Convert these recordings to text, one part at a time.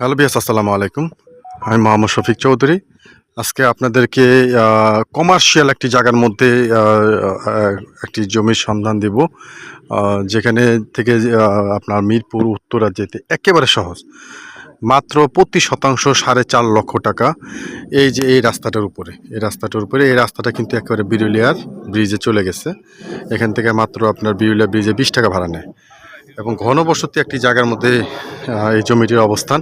Hello বিয়াস, আসসালামু আলাইকুম। আমি মোহাম্মদ শফিক চৌধুরী। আজকে আপনাদেরকে কমার্শিয়াল একটি জায়গার মধ্যে একটি জমির সন্ধান দেব যেখানে থেকে আপনার মিরপুর, উত্তরা যেতে একেবারে সহজ। মাত্র প্রতি শতাংশ সাড়ে চার লক্ষ টাকা এই যে, এই রাস্তাটার উপরে। এই রাস্তাটার উপরে, এই রাস্তাটা কিন্তু একেবারে বিরুলিয়ার ব্রিজে চলে গেছে। এখান থেকে মাত্র আপনার বিরুলিয়া ব্রিজে বিশ টাকা ভাড়া নেয়। এবং ঘনবসতি একটি জায়গার মধ্যে এই জমিটির অবস্থান।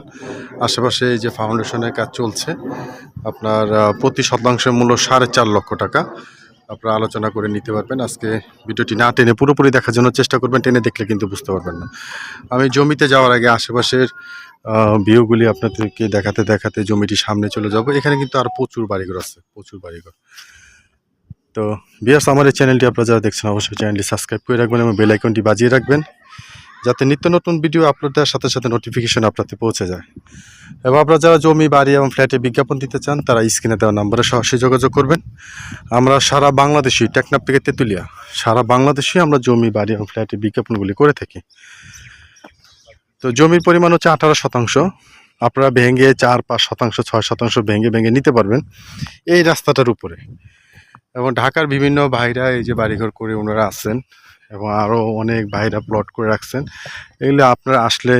আশেপাশে এই যে ফাউন্ডেশনের কাজ চলছে, আপনার প্রতি শতাংশের মূল্য সাড়ে চার লক্ষ টাকা। আপনারা আলোচনা করে নিতে পারবেন। আজকে ভিডিওটি না টেনে পুরোপুরি দেখার জন্য চেষ্টা করবেন, টেনে দেখলে কিন্তু বুঝতে পারবেন না। আমি জমিতে যাওয়ার আগে আশেপাশের ভিউগুলি আপনাদেরকে দেখাতে দেখাতে জমিটি সামনে চলে যাব। এখানে কিন্তু আর প্রচুর বাড়িঘর আছে, প্রচুর বাড়িঘর। তো বিয়াস আমার এই চ্যানেলটি আপনারা যারা দেখছেন, অবশ্যই চ্যানেলটি সাবস্ক্রাইব করে রাখবেন এবং বেল আইকনটি বাজিয়ে রাখবেন। যাতে নিত্য নতুন ভিডিও আপলোড দেওয়ার সাথে সাথে নোটিফিকেশন আপনাদের পৌঁছে যায়। এবং আপনারা যারা জমি, বাড়ি এবং ফ্ল্যাটে বিজ্ঞাপন দিতে চান, তারা স্ক্রিনে দেওয়া নাম্বারে সরাসরি যোগাযোগ করবেন। আমরা সারা বাংলাদেশি টেকনাপ থেকে তেঁতুলিয়া, সারা বাংলাদেশে আমরা জমি, বাড়ি এবং ফ্ল্যাটে বিজ্ঞাপনগুলি করে থাকি। তো জমির পরিমাণ হচ্ছে আঠারো শতাংশ। আপনারা ভেঙে চার, পাঁচ শতাংশ, ছয় শতাংশ ভেঙে ভেঙে নিতে পারবেন এই রাস্তাটার উপরে। এবং ঢাকার বিভিন্ন ভাইরা এই যে বাড়িঘর করে ওনারা আছেন এবং আরও অনেক ভাইরা প্লট করে রাখছেন। এগুলো আপনারা আসলে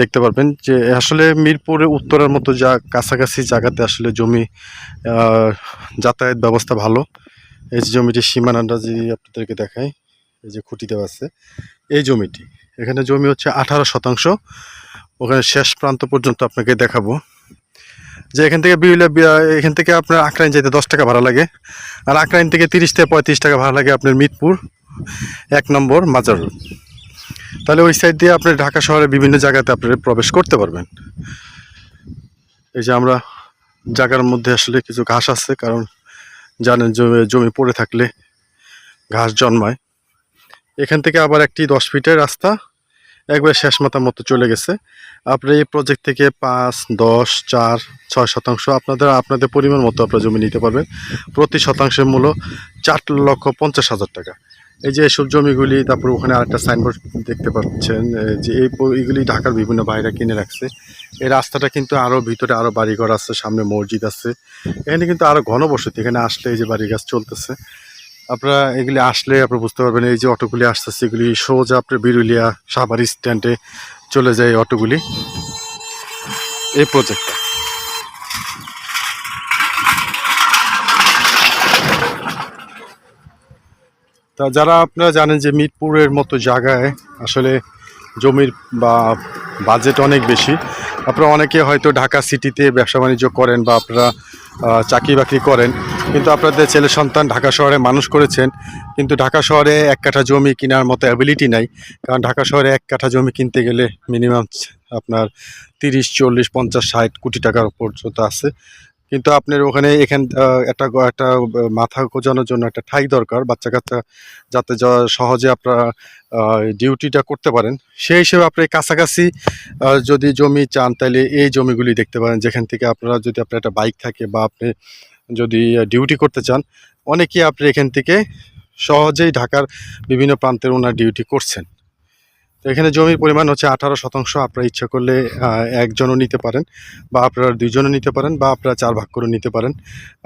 দেখতে পারবেন যে, আসলে মিরপুরে উত্তরের মতো যা, কাছাকাছি জায়গাতে আসলে জমি যাতায়াত ব্যবস্থা ভালো। এই যে জমিটির সীমানাটা যদি আপনাদেরকে দেখাই, এই যে খুঁটি দেওয়া আছে, এই জমিটি। এখানে জমি হচ্ছে আঠারো শতাংশ। ওখানে শেষ প্রান্ত পর্যন্ত আপনাকে দেখাবো। যে এখান থেকে বিউলা এখান থেকে আপনার আকরাইন যেতে দশ টাকা ভাড়া লাগে। আর আকরাইন থেকে তিরিশ থেকে পঁয়ত্রিশ টাকা ভাড়া লাগে আপনার মিরপুর। এক নম্বর মাজার রোড। তাহলে ওই সাইড দিয়ে আপনি ঢাকা শহরের বিভিন্ন জায়গাতে আপনারা প্রবেশ করতে পারবেন। এই যে আমরা জায়গার মধ্যে আসলে কিছু ঘাস আছে, কারণ জানেন জমি জমি পড়ে থাকলে ঘাস জন্মায়। এখান থেকে আবার একটি দশ ফিটের রাস্তা, একবার শেষ মাথার মতো চলে গেছে। আপনি এই প্রজেক্ট থেকে পাঁচ, দশ, চার, ছয় শতাংশ আপনাদের আপনাদের পরিমাণ মতো আপনারা জমি নিতে পারবেন। প্রতি শতাংশের মূল্য চার লক্ষ পঞ্চাশ হাজার টাকা। এই যে এসব জমিগুলি, তারপর ওখানে আরেকটা সাইনবোর্ড দেখতে পাচ্ছেন যে এই এইগুলি ঢাকার বিভিন্ন বাইরে কিনে রাখছে। এই রাস্তাটা কিন্তু আরও ভিতরে আরও বাড়িঘর আছে, সামনে মসজিদ আছে। এখানে কিন্তু আরও ঘনবসতি, এখানে আসলে এই যে বাড়ি গাছ চলতেছে। আপনারা এগুলি আসলে আপনারা বুঝতে পারবেন, এই যে অটোগুলি আসতেছে, এগুলি সোজা আপনার বিরুলিয়া সাভার স্ট্যান্ডে চলে যায় অটোগুলি। এই প্রজেক্ট তা যারা আপনারা জানেন যে মিরপুরের মতো জায়গায় আসলে জমির বা বাজেট অনেক বেশি, আপনারা অনেকে হয়তো ঢাকা সিটিতে ব্যবসা বাণিজ্য করেন বা আপনারা চাকরি বাকরি করেন, কিন্তু আপনাদের ছেলে সন্তান ঢাকা শহরে মানুষ করেছেন, কিন্তু ঢাকা শহরে এক কাঠা জমি কেনার মতো অ্যাবিলিটি নাই, কারণ ঢাকা শহরে এক কাঠা জমি কিনতে গেলে মিনিমাম আপনার তিরিশ, চল্লিশ, পঞ্চাশ, ষাট কোটি টাকার পর্যন্ত আছে। কিন্তু আপনার ওখানে এখান একটা একটা মাথা গোজানোর জন্য একটা ঠাই দরকার, বাচ্চা কাচ্চা যাতে সহজে আপনারা ডিউটিটা করতে পারেন। সেই হিসেবে আপনি কাছাকাছি যদি জমি চান তাহলে এই জমিগুলি দেখতে পারেন, যেখান থেকে আপনারা যদি আপনার একটা বাইক থাকে বা আপনি যদি ডিউটি করতে চান, অনেকেই আপনি এখান থেকে সহজেই ঢাকার বিভিন্ন প্রান্তের ওনার ডিউটি করছেন। এখানে জমির পরিমাণ হচ্ছে আঠারো শতাংশ। আপনারা ইচ্ছা করলে একজনও নিতে পারেন বা আপনারা দুইজনও নিতে পারেন বা আপনারা চার ভাগ করে নিতে পারেন।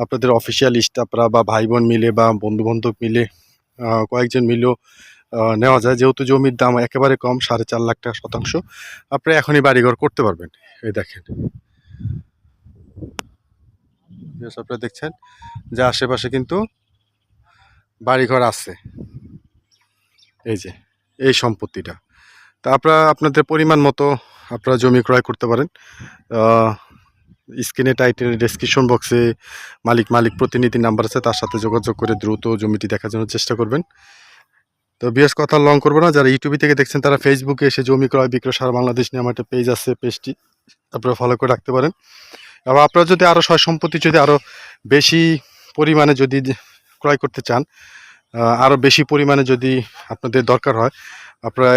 আপনাদের অফিসিয়াল স্টাফরা বা ভাই বোন মিলে বা বন্ধু বান্ধব মিলে কয়েকজন মিলেও নেওয়া যায়। যেহেতু জমির দাম একেবারে কম, সাড়ে চার লাখ টাকা শতাংশ আপনি এখনই বাড়িঘর করতে পারবেন। এই দেখেন। আপনারা দেখছেন? যে আশেপাশে কিন্তু বাড়িঘর আছে। এই যে, এই সম্পত্তিটা। তা আপনারা আপনাদের পরিমাণ মতো আপনারা জমি ক্রয় করতে পারেন। স্ক্রিনে টাইটেল ডেসক্রিপশন বক্সে মালিক মালিক প্রতিনিধি নাম্বার আছে, তার সাথে যোগাযোগ করে দ্রুত জমিটি দেখার জন্য চেষ্টা করবেন। তো বিশেষ কথা লং করব না। যারা ইউটিউবে থেকে দেখছেন, তারা ফেসবুকে এসে জমি ক্রয় বিক্রয় সারা বাংলাদেশ নিয়ে আমার একটা পেজ আছে পেজটি আপনারা ফলো করে রাখতে পারেন। এবং আপনারা যদি আরও সয় সম্পত্তি যদি আরও বেশি পরিমাণে যদি ক্রয় করতে চান আরও বেশি পরিমাণে যদি আপনাদের দরকার হয়, আপনারা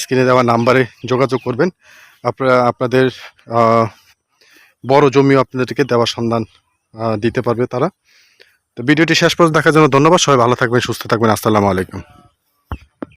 স্ক্রিনে দেওয়া নাম্বারে যোগাযোগ করবেন। আপনারা আপনাদের বড় জমিও আপনাদেরকে দেওয়ার সন্ধান দিতে পারবে তারা। তো ভিডিওটি শেষ পর্যন্ত দেখার জন্য ধন্যবাদ। সবাই ভালো থাকবেন, সুস্থ থাকবেন। আসসালামু আলাইকুম।